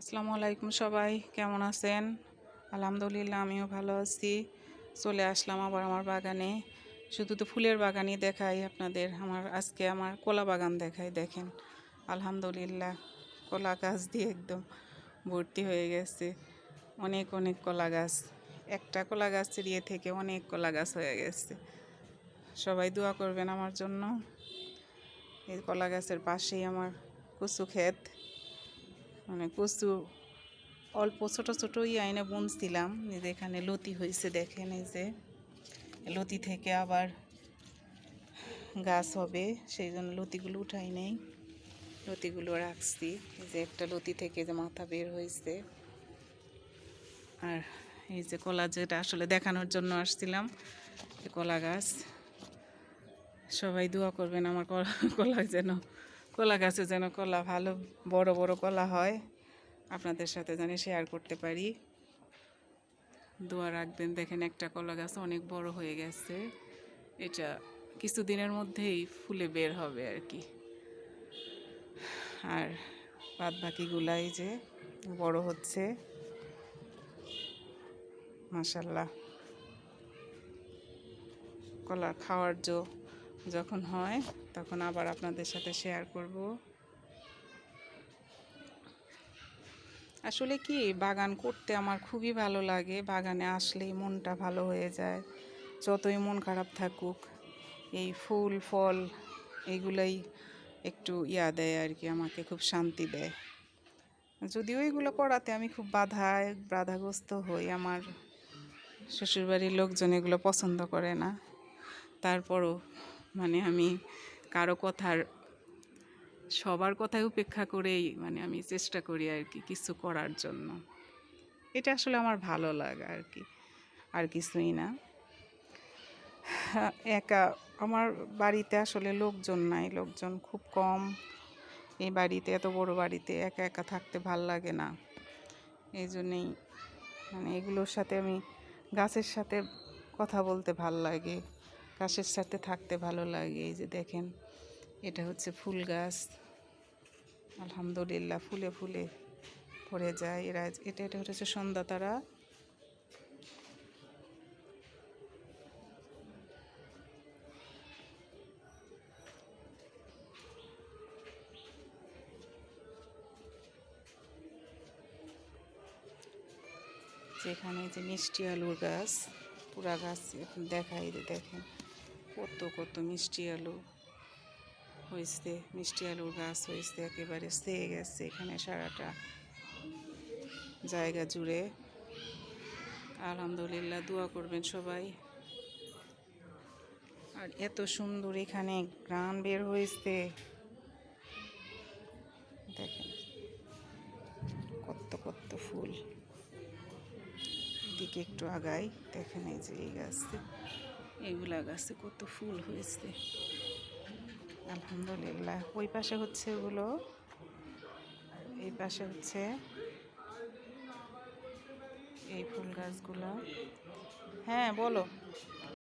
আসসালামু আলাইকুম সবাই, কেমন আছেন? আলহামদুলিল্লাহ, আমিও ভালো আছি। চলে আসলাম আবার আমার বাগানে। শুধু তো ফুলের বাগানই দেখাই আপনাদের, আমার আজকে আমার কলা বাগান দেখাই, দেখেন। আলহামদুলিল্লাহ, কলা গাছ দিয়ে একদম ভর্তি হয়ে গেছে। অনেক অনেক কলা গাছ। একটা কলা গাছের ইয়ে থেকে অনেক কলা গাছ হয়ে গেছে। সবাই দোয়া করবেন আমার জন্য। এই কলা গাছের পাশেই আমার কচু ক্ষেত। মানে কচু, অল্প ছোটো ছোট আইনে বুনছিলাম। যে এখানে লতি হয়েছে, দেখেন এই যে। লতি থেকে আবার গাছ হবে, সেই জন্য লতিগুলো উঠাই নেই। লতিগুলো রাখছি। যে একটা লতি থেকে যে মাথা বের হয়েছে। আর এই যে কলা যেটা আসলে দেখানোর জন্য আসছিলাম কলা গাছ। সবাই দোয়া করবেন আমার কলা যেন কলা গাছে যেন কলা ভালো, বড় বড় কলা হয়, আপনাদের সাথে জানি শেয়ার করতে পারি। দোয়া রাখবেন, দেখেন একটা কলা গাছ অনেক বড় হয়ে গেছে। এটা কিছুদিনের মধ্যেই ফুলে বের হবে আর কি। আর বাদ বাকিগুলাই যে বড় হচ্ছে। মাসাল্লাহ কলা খাওয়ার জো যখন হয়, তখন আবার আপনাদের সাথে শেয়ার করব। আসলে কি, বাগান করতে আমার খুবই ভালো লাগে। বাগানে আসলেই মনটা ভালো হয়ে যায়। যতই মন খারাপ থাকুক, এই ফুল, ফল এইগুলাই একটু ইয়া দেয় আর কি আমাকে খুব শান্তি দেয়। যদিও এগুলো করাতে আমি খুব বাধায়, বাধাগ্রস্ত হই। আমার শ্বশুরবাড়ির লোকজন এগুলো পছন্দ করে না। তারপরও মানে আমি কারও কথার, সবার কথাই উপেক্ষা করেই মানে আমি চেষ্টা করি আর কি কিছু করার জন্য। এটা আসলে আমার ভালো লাগে আর কি, আর কিছুই না। একা, আমার বাড়িতে আসলে লোকজন নাই, লোকজন খুব কম। এই বাড়িতে, এত বড় বাড়িতে একা একা থাকতে ভালো লাগে না। এই জন্যেই মানে এগুলোর সাথে আমি গাছের সাথে কথা বলতে ভালো লাগে। গাছের সাথে থাকতে ভালো লাগে। এই যে দেখেন, এটা হচ্ছে ফুল গাছ। আলহামদুলিল্লাহ, ফুলে ফুলে ভরে যায়। এরা এটা এটা হচ্ছে সন্ধ্যা তারা। যেখানে যে মিষ্টি আলুর গাছ, পুরা গাছ দেখাই দেখেন। কত কত মিষ্টি আলু হয়েছে, মিষ্টি আলুর গাছ হয়েছে, একেবারে সেয়ে গেছে এখানে সারাটা জায়গা জুড়ে। আলহামদুলিল্লাহ, দোয়া করবেন সবাই। আর এত সুন্দর এখানে গ্রান বের হয়েছে। দেখেন কত কত ফুল। দিকে একটু আগাই, দেখেন এই যে এই গাছে এগুলা গাছে কত ফুল হয়েছে। আলহামদুলিল্লাহ। ওই পাশে হচ্ছে ওগুলো। এই পাশে হচ্ছে এই ফুল গাছগুলো। হ্যাঁ বলো।